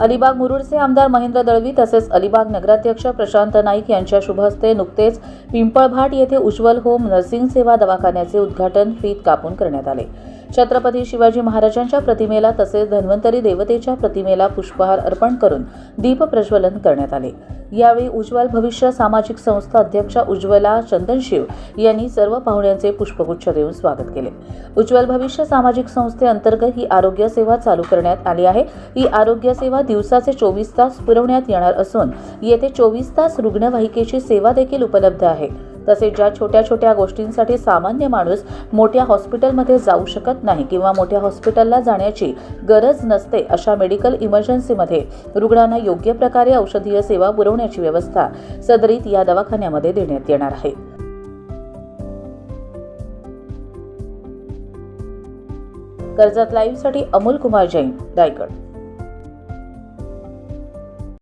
अलिबाग मुरुडचे आमदार महेंद्र दळवी तसेच अलिबाग नगराध्यक्ष प्रशांत नाईक यांच्या शुभहस्ते नुकतेच पिंपळभाट येथे उज्ज्वल होम नर्सिंग सेवा दवाखान्याचे उद्घाटन फीत कापून करण्यात आले. छत्रपती शिवाजी महाराजांच्या प्रतिमेला तसेच धन्वंतरी देवतेच्या प्रतिमेला पुष्पहार अर्पण करून दीप प्रज्वलन करण्यात आले. यावेळी उज्ज्वल भविष्य सामाजिक संस्था अध्यक्षा उज्ज्वला चंदनशिव यांनी सर्व पाहुण्यांचे पुष्पगुच्छ देऊन स्वागत केले. उज्ज्वल भविष्य सामाजिक संस्थेअंतर्गत ही आरोग्य सेवा चालू करण्यात आली आहे. ही आरोग्य सेवा दिवसाचे चोवीस तास पुरवण्यात येणार असून येथे चोवीस तास रुग्णवाहिकेची सेवा देखील उपलब्ध आहे. तसेच ज्या छोट्या छोट्या गोष्टींसाठी सामान्य माणूस मोठ्या हॉस्पिटलमध्ये जाऊ शकत नाही किंवा मोठ्या हॉस्पिटलला जाण्याची गरज नसते अशा मेडिकल इमर्जन्सीमध्ये रुग्णांना योग्य प्रकारे औषधीय सेवा पुरवण्याची व्यवस्था सदरीत या दवाखान्यामध्ये देण्यात येणार आहे. कर्जत लाईव्हसाठी अमोल कुमार जैन रायगड.